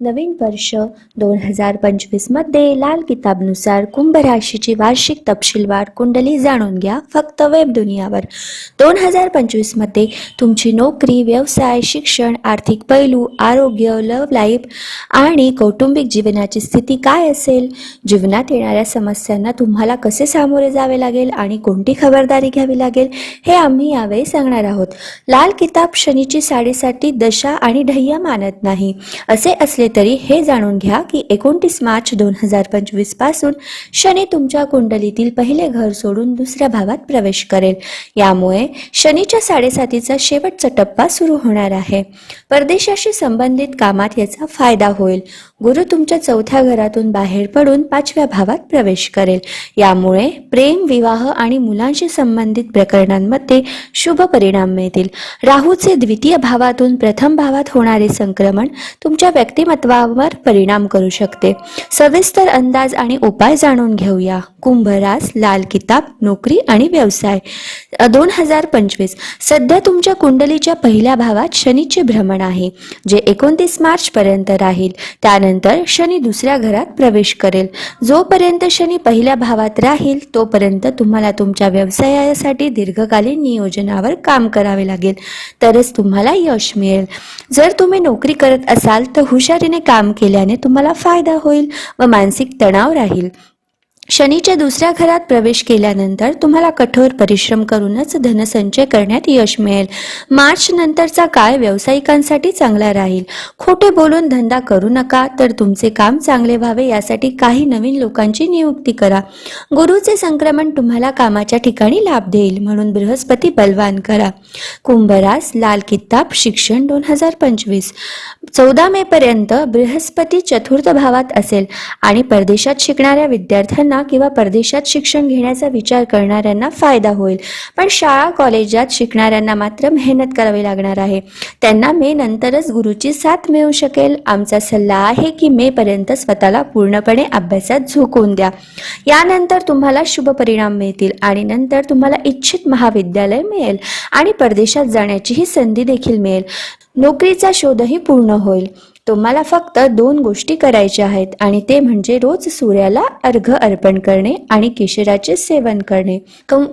नवीन वर्ष दोन हजार पंचवीसमध्ये लाल किताबनुसार कुंभ राशीची वार्षिक तपशीलवार कुंडली जाणून घ्या फक्त वेब दुनियावर. दोन हजार पंचवीसमध्ये तुमची नोकरी व्यवसाय शिक्षण आर्थिक पैलू आरोग्य लव लाईफ आणि कौटुंबिक जीवनाची स्थिती काय असेल? जीवनात येणाऱ्या समस्यांना तुम्हाला कसे सामोरे जावे लागेल आणि कोणती खबरदारी घ्यावी लागेल हे आम्ही यावेळी सांगणार आहोत. लाल किताब शनीची साडेसाठी दशा आणि ढय्या मानत नाही. असे असले तरी हे जाणून घ्या की एकोणतीस मार्च दोन हजार पंचवीसपासून शनी तुमच्या कुंडलीतील पहिले घर सोडून दुसऱ्या भावात प्रवेश करेल. यामुळे शनीच्या साडेसातीचा शेवटचा टप्पा सुरू होणार आहे. परदेशाशी संबंधित कामात याचा फायदा होईल. गुरु तुमच्या चौथ्या घरातून बाहेर पडून पाचव्या भावात प्रवेश करेल. यामुळे प्रेम विवाह आणि मुलांशी संबंधित प्रकरणांमध्ये शुभ परिणाम मिळतील. राहूचे द्वितीय भावातून प्रथम भावात होणारे संक्रमण तुमच्या व्यक्तिमत्वावर परिणाम करू शकते. सविस्तर अंदाज आणि उपाय जाणून घेऊया. कुंभरास लाल किताब नोकरी आणि व्यवसाय. दोन हजार पंचवीस. सध्या तुमच्या कुंडलीच्या पहिल्या भावात शनीचे भ्रमण आहे जे एकोणतीस मार्च पर्यंत राहील. त्यानंतर शनी दुसऱ्या घरात प्रवेश करेल. जोपर्यंत शनी पहिल्या भावात राहील तोपर्यंत तुम्हाला तुमच्या व्यवसायासाठी दीर्घकालीन नियोजनावर काम करावे लागेल. तरच तुम्हाला यश मिळेल. जर तुम्ही नोकरी करत असाल तर हुशारी हुशारीने काम केल्याने तुम्हाला फायदा होईल व मानसिक तणाव राहील. शनीच्या दुसऱ्या घरात प्रवेश केल्यानंतर तुम्हाला कठोर परिश्रम करूनच धनसंचय करण्यात यश मिळेल. मार्च नंतरचा काळ व्यावसायिकांसाठी चांगला राहील. खोटे बोलून धंदा करू नका तर तुमचे काम चांगले व्हावे यासाठी काही नवीन लोकांची नियुक्ती करा. गुरुचे संक्रमण तुम्हाला कामाच्या ठिकाणी लाभ देईल म्हणून बृहस्पती बलवान करा. कुंभरास लाल किताब शिक्षण दोन हजार पंचवीस. चौदा मे पर्यंत बृहस्पती चतुर्थ भावात असेल आणि परदेशात शिकणाऱ्या विद्यार्थ्यांना किंवा परदेशात शिक्षण घेण्याचा विचार करणाऱ्यांना फायदा होईल. पण शाळा कॉलेजात शिकणाऱ्यांना मात्र मेहनत करावी लागणार आहे. त्यांना मे नंतरच गुरुची साथ मिळू शकेल. आमचा सल्ला आहे की मे पर्यंत स्वतःला पूर्णपणे अभ्यासात झोकून द्या. यानंतर तुम्हाला शुभ परिणाम मिळतील आणि नंतर तुम्हाला इच्छित महाविद्यालय मिळेल आणि परदेशात जाण्याचीही संधी देखील मिळेल. नोकरीचा शोधही पूर्ण होईल. तुम्हाला फक्त दोन गोष्टी करायच्या आहेत आणि ते म्हणजे रोज सूर्याला अर्घ अर्पण करणे आणि केशराचे सेवन करणे.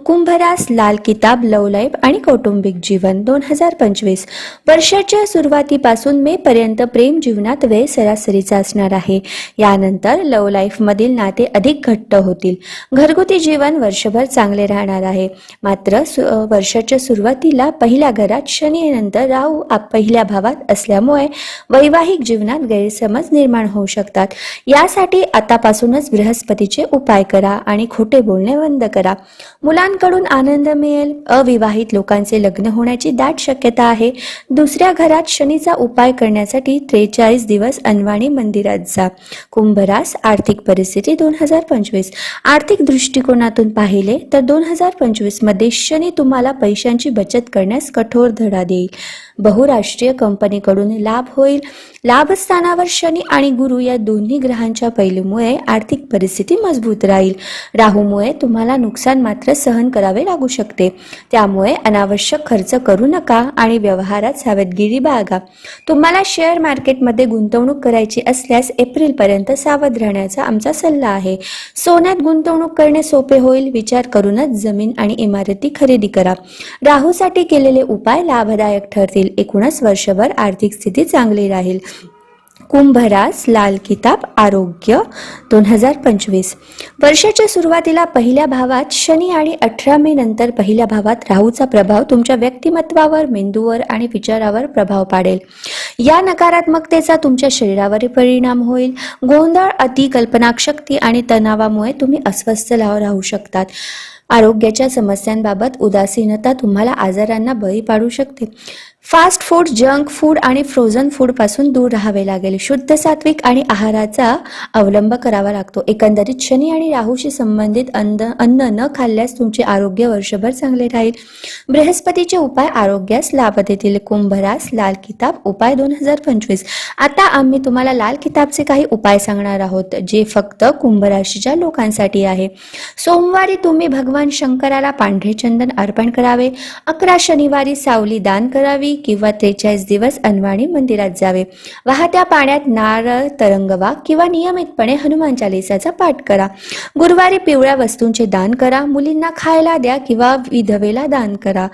कुंभरास लाल किताब लव लाईफ आणि कौटुंबिक जीवन दोन हजार पंचवीस. वर्षाच्या सुरुवातीपासून मे पर्यंत प्रेम जीवनात वेळ सरासरीचा असणार आहे. यानंतर लव लाईफमधील नाते अधिक घट्ट होतील. घरगुती जीवन वर्षभर चांगले राहणार आहे. मात्र वर्षाच्या सुरुवातीला पहिल्या घरात शनी नंतर राहू पहिल्या भावात असल्यामुळे वैवाहिक जीवनात गैरसमज निर्माण होऊ शकतात. यासाठी आतापासूनच बृहस्पतीचे उपाय करा आणि खोटे बोलणे बंद करा. मुलांकडून आनंद मिळेल. अविवाहित लोकांचे लग्न होण्याची दाट शक्यता आहे. दुसऱ्या घरात शनीचा उपाय करण्यासाठी त्रेचाळीस दिवस अनवाणी मंदिरात जा. कुंभरास आर्थिक परिस्थिती दोन हजार पंचवीस. आर्थिक दृष्टिकोनातून पाहिले तर दोन हजार पंचवीसमध्ये शनी तुम्हाला पैशांची बचत करण्यास कठोर धडा देईल. बहुराष्ट्रीय कंपनीकडून लाभ होईल. लाभस्थानावर शनी आणि गुरु या दोन्ही ग्रहांच्या पैलूमुळे आर्थिक परिस्थिती मजबूत राहील. राहूमुळे तुम्हाला नुकसान मात्र सहन करावे लागू शकते. त्यामुळे अनावश्यक खर्च करू नका आणि व्यवहारात सावधगिरी बाळगा. तुम्हाला शेअर मार्केटमध्ये गुंतवणूक करायची असल्यास एप्रिलपर्यंत सावध राहण्याचा आमचा सल्ला आहे. सोन्यात गुंतवणूक करणे सोपे होईल. विचार करूनच जमीन आणि इमारती खरेदी करा. राहूसाठी केलेले उपाय लाभदायक ठरतील. एकूणच वर्षभर आर्थिक स्थिती चांगली राहील. कुंभरास लाल किताब आरोग्य दोन हजार पंचवीस. वर्षाच्या सुरुवातीला पहिल्या भावात शनी आणि अठरा मे नंतर पहिल्या भावात राहूचा प्रभाव तुमच्या व्यक्तिमत्वावर मेंदूवर आणि विचारावर प्रभाव पाडेल. या नकारात्मकतेचा तुमच्या शरीरावर परिणाम होईल. गोंधळ अति कल्पनाशक्ती आणि तणावामुळे तुम्ही अस्वस्थ राहू शकतात. आरोग्याच्या समस्यांबाबत उदासीनता तुम्हाला आजारांना बळी पाडू शकते. फास्ट फूड जंक फूड आणि फ्रोझन फूडपासून दूर राहावे लागेल. शुद्ध सात्विक आणि आहाराचा अवलंब करावा लागतो. एकंदरीत शनी आणि राहूशी संबंधित अन्न अन्न न खाल्ल्यास तुमचे आरोग्य वर्षभर चांगले राहील. बृहस्पतीचे उपाय आरोग्यास लाभ देतील. कुंभरास लाल किताब उपाय दोन हजार पंचवीस. आता आम्ही तुम्हाला लाल किताबचे काही उपाय सांगणार आहोत जे फक्त कुंभराशीच्या लोकांसाठी आहे. सोमवारी तुम्ही भगवान भगवान शंकराला पांढरे चंदन अर्पण करावे. अकरा शनिवारी सावली दान करावी किंवा त्रेचाळीस दिवस अनवाणी मंदिरात जावे. वाहत्या पाण्यात नारळ तरंगवा किंवा नियमितपणे हनुमान चालिसाचा पाठ करा. गुरुवारी पिवळ्या वस्तूंचे दान करा. मुलींना खायला द्या किंवा विधवेला दान करा.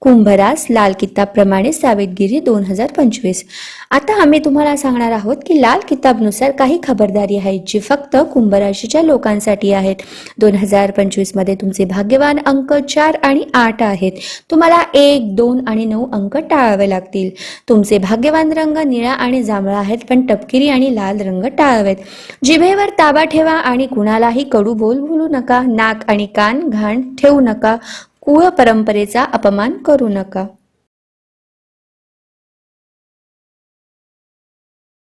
कुंभरास लाल किताबप्रमाणे सावधगिरी दोन हजार पंचवीस. आता आम्ही तुम्हाला सांगणार आहोत की लाल किताबनुसार काही खबरदारी आहेत जी फक्त कुंभराशीच्या लोकांसाठी आहेत. दोन हजार पंचवीसमध्ये तुमचे भाग्यवान अंक चार आणि आठ आहेत. तुम्हाला एक दोन आणि नऊ अंक टाळावे लागतील. तुमचे भाग्यवान रंग निळा आणि जांभळा आहेत पण टपकिरी आणि लाल रंग टाळावेत. जिभेवर ताबा ठेवा आणि कुणालाही कडू बोल बोलू नका. नाक आणि कान घाण ठेवू नका. कुळ परंपरेचा अपमान करू नका.